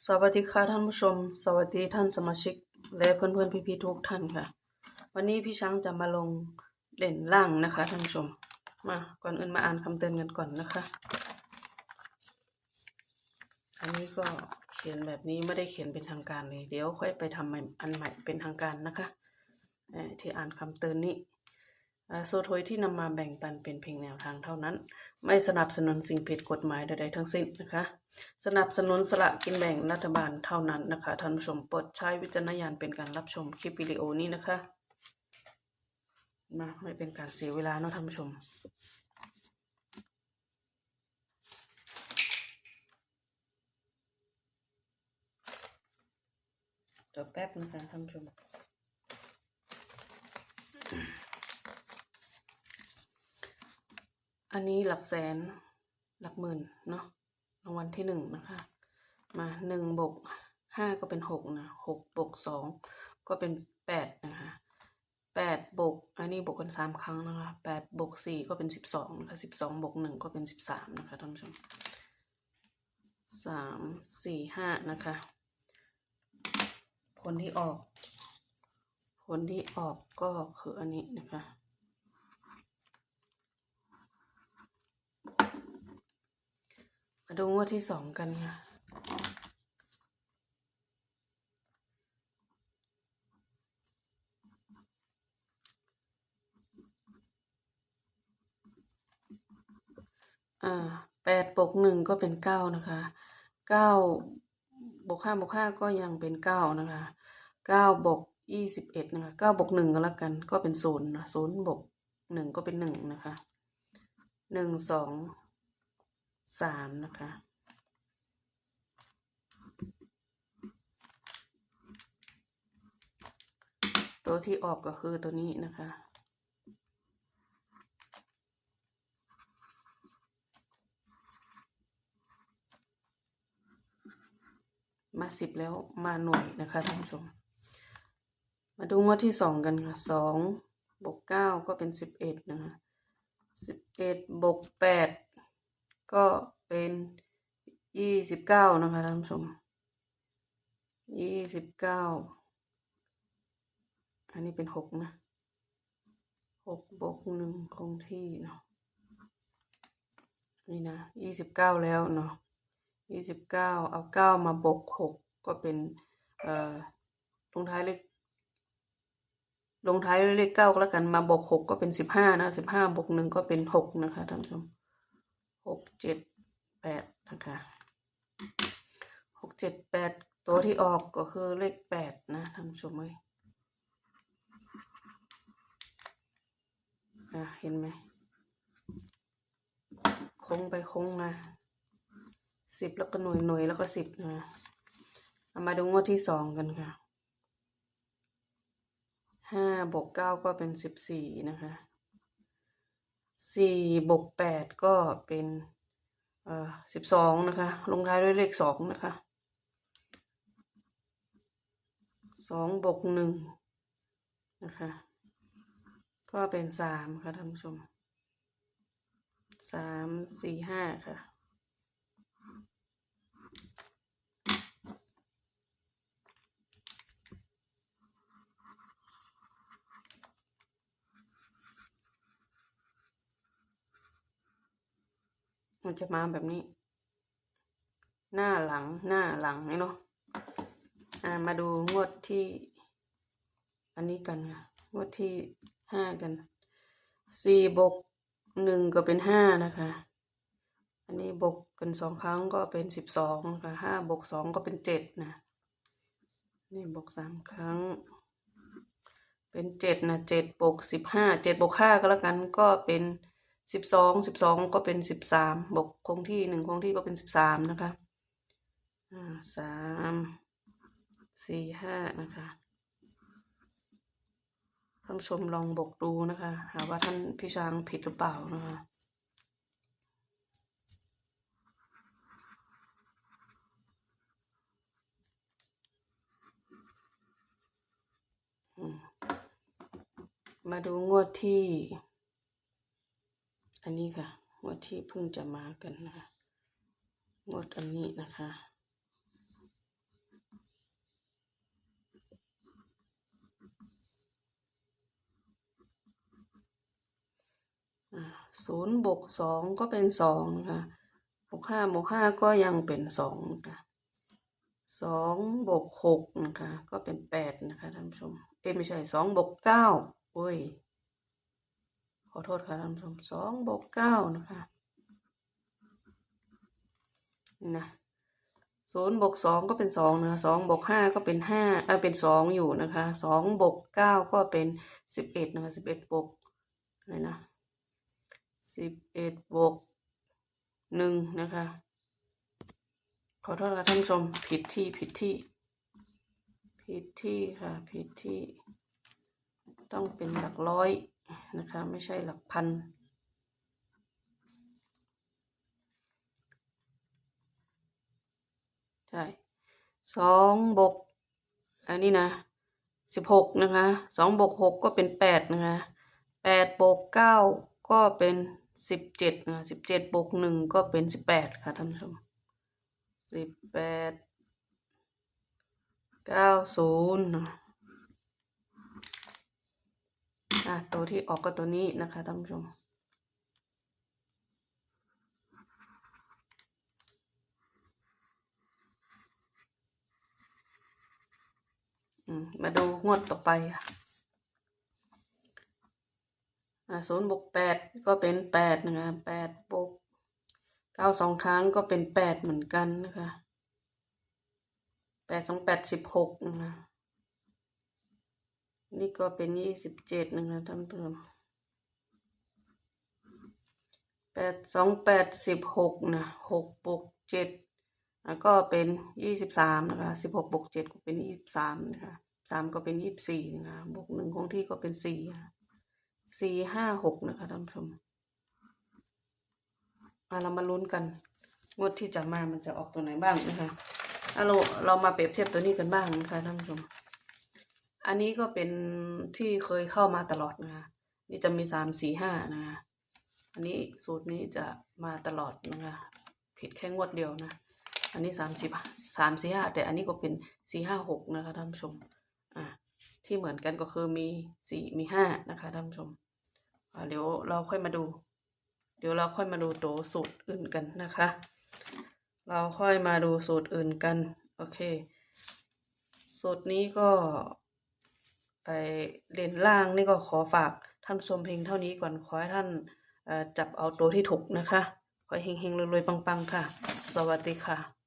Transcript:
สวัสดีค่ะท่านผู้ชม สวัสดีท่านสมาชิก และเพื่อนๆพี่ๆทุกท่านค่ะ วันนี้พี่ช้างจะมาลงเด่นล่างนะคะท่านผู้ชม มาก่อนอื่นมาอ่านคำเตือนกันก่อนนะคะ อันนี้ก็เขียนแบบนี้ไม่ได้เขียนเป็นทางการเลย เดี๋ยวค่อยไปทำใหม่อันใหม่เป็นทางการนะคะที่อ่านคำเตือนนี้อ่ โซโทยที่นำมาแบ่งปันเป็นเพียงแนวทางเท่านั้น ไม่สนับสนุนสิ่งผิดกฎหมายใดๆทั้งสิ้นนะคะ สนับสนุนสละกินแบ่งรัฐบาลเท่านั้นนะคะท่านผู้ชมโปรดใช้วิจารณญาณเป็นการรับชมคลิปวิดีโอนี้นะคะมาไม่เป็นการเสียเวลาเนาะท่านผู้ชมจบแป๊บนะคะท่านผู้ชม อันนี้หลักแสนหลักหมื่นเนาะรางวัลที่หนึ่งนะคะ มาหนึ่งบวกห้าก็เป็นหกนะหกบวกสองก็เป็นแปดนะคะแปดบวกอันนี้บวกกันสามครั้งนะคะแปดบวกสี่ก็เป็นสิบสองนะคะสิบสองบวกหนึ่งก็เป็นสิบสามนะคะท่านผู้ชมสามสี่ห้านะคะ ผลที่ออก ผลที่ออกก็คืออันนี้นะคะ มาดูงวดที่สองกันค่ะอ่าแปดบวกหนึ่งก็เป็นเก้านะคะเก้าบวกห้าบวกห้าก็ยังเป็นเก้านะคะเก้าบวกยี่สิบเอ็ดนะคะเก้าบวกหนึ่งก็แล้วกัน ก็เป็นศูนย์นะศูนย์บวกหนึ่งก็เป็นหนึ่งนะคะหนึ่งสอง สามนะคะตัวที่ออกก็คือตัวนี้นะคะ มาสิบแล้วมาหน่วยนะคะท่านผู้ชม มาดูงวดที่สองกันค่ะสองบวกเก้าก็เป็นสิบเอ็ดนะคะสิบเอ็ดบวกแปด ก็เป็นยี่สิบเก้านะคะท่านผู้ชมยี่สิบเก้าอันนี้เป็นหกนะหกบวกหนึ่งคงที่เนาะนี่นะยี่สิบเก้าแล้วเนาะยี่สิบเก้าเอาเก้ามาบวกหกก็เป็นเอ่อลงท้ายเลขลงท้ายด้วยเลขเก้าก็แล้วกันมาบวกหกก็เป็นสิบห้านะสิบห้าบวกหนึ่งก็เป็นหกนะคะท่านผู้ชม หกเจ็ดแปดนะคะหกเจ็ดแปดตัวที่ออกก็คือเลขแปดนะท่านผู้ชมเอ้ยอะเห็นไหมโค้งไปโค้งมาสิบแล้วก็หน่วยหน่วยแล้วก็สิบนะามาดูงวดที่สองกันค่ะห้าบวกเก้าก็เป็นสิบสี่นะคะ สี่บวกแปดก็เป็นเอ่อสิบสองนะคะ ลงท้ายด้วยเลขสองนะคะสองบวกหนึ่งนะคะ ก็เป็นสามค่ะท่านผู้ชมสามสี่ห้าค่ะ มันจะมาแบบนี้ หน้าหลังหน้าหลังนี่เนาะอ่ามาดูงวดที่ อันนี้กันค่ะงวดที่ห้ากันสี่บวกหนึ่งก็เป็นห้านะคะ อันนี้บวกกันสองครั้งก็เป็นสิบสองนะคะห้าบวกสองก็เป็นเจ็ดนะนี่บวกสามครั้ง เป็นเจ็ดนะเจ็ดบวกสิบห้าเจ็ดบวกห้าก็แล้วกันก็เป็น สิบสองสิบสองก็เป็นสิบสามบวกคงที่หนึ่งคงที่ก็เป็นสิบสามนะคะอ่าสามสี่ห้านะคะท่านชมลองบวกดูนะคะ หาว่าท่านพี่ช้างผิดหรือเปล่านะคะมาดูงวดที่ อันนี้ค่ะงวดที่เพิ่งจะมากันนะคะงวดอันนี้นะคะศูนย์บวกสองก็เป็นสองนะคะบวกห้าบวกห้าก็ยังเป็นสองนะคะสองบวกหกนะคะ ก็เป็นแปดนะคะท่านผู้ชม เอ้ไม่ใช่สองบวกเก้าเว้ย ขอโทษค่ะท่านผู้ชมสองบวกเก้านะคะนะศูนย์บวกสองก็เป็นสองนะคะสองบวกห้าก็เป็นห้าเออเป็นสองอยู่นะคะสองบวกเก้าก็เป็นสิบเอ็ดนะคะสิบเอ็ดบวกอะไรนะสิบเอ็ดบวกหนึ่งนะคะ ขอโทษค่ะท่านผู้ชมผิดที่ผิดที่ ผิดที่ค่ะผิดที่ ต้องเป็นหลักร้อย นะคะ ไม่ใช่หลักพัน ใช่สองบวกอันนี้นะสิบหกนะคะสองบวกหกก็เป็นแปดนะคะแปดบวกเก้าก็เป็นสิบเจ็ดนะสิบเจ็ดบวกหนึ่งก็เป็นสิบแปดค่ะท่านผู้ชมสิบแปดเก้าศูนย์นะ อะตัวที่ออกก็ตัวนี้นะคะท่านผู้ชมมาดูงวดต่อไปอ่าศูนย์บวกแปดก็เป็นแปดนะคะแปดบวกเก้าสองครั้งก็เป็นแปดเหมือนกันนะคะแปดสองแปดสิบหกนะคะ นี่ก็เป็นยี่สิบเจ็ดนะคะท่านผู้ชมแปดสองแปดสิบหกนะหกบวกเจ็ดแล้วก็เป็นยี่สิบสามนะคะสิบหกบวกเจ็ดก็เป็นยี่สิบสามนะคะสามก็เป็นยี่สิบสี่นะคะบวกหนึ่งคงที่ก็เป็นสี่สี่ห้าหกนะคะท่านผู้ชมมาเรามาลุ้นกันงวดที่จะมามันจะออกตัวไหนบ้างนะคะเอาเราเรามาเปรียบเทียบตัวนี้กันบ้างนะคะท่านผู้ชม อันนี้ก็เป็นที่เคยเข้ามาตลอดนะคะนี่จะมีสามสี่ห้านะคะอันนี้สูตรนี้จะมาตลอดนะคะผิดแค่งวดเดียวนะ อันนี้สามสิบสามสี่ห้าแต่อันนี้ก็เป็นสี่ห้าหกนะคะท่านผู้ชมอ่าที่เหมือนกันก็คือมีสี่มีห้านะคะท่านผู้ชมอ่าเดี๋ยวเราค่อยมาดู เดี๋ยวเราค่อยมาดูตัวสูตรอื่นกันนะคะ เราค่อยมาดูสูตรอื่นกัน โอเค สูตรนี้ก็ ไปเล่นล่างนี่ก็ขอฝากท่านชมเพียงเท่านี้ก่อนขอให้ท่านจับเอาตัวที่ถูกนะคะ ขอเฮงๆรวยๆปังๆค่ะ สวัสดีค่ะ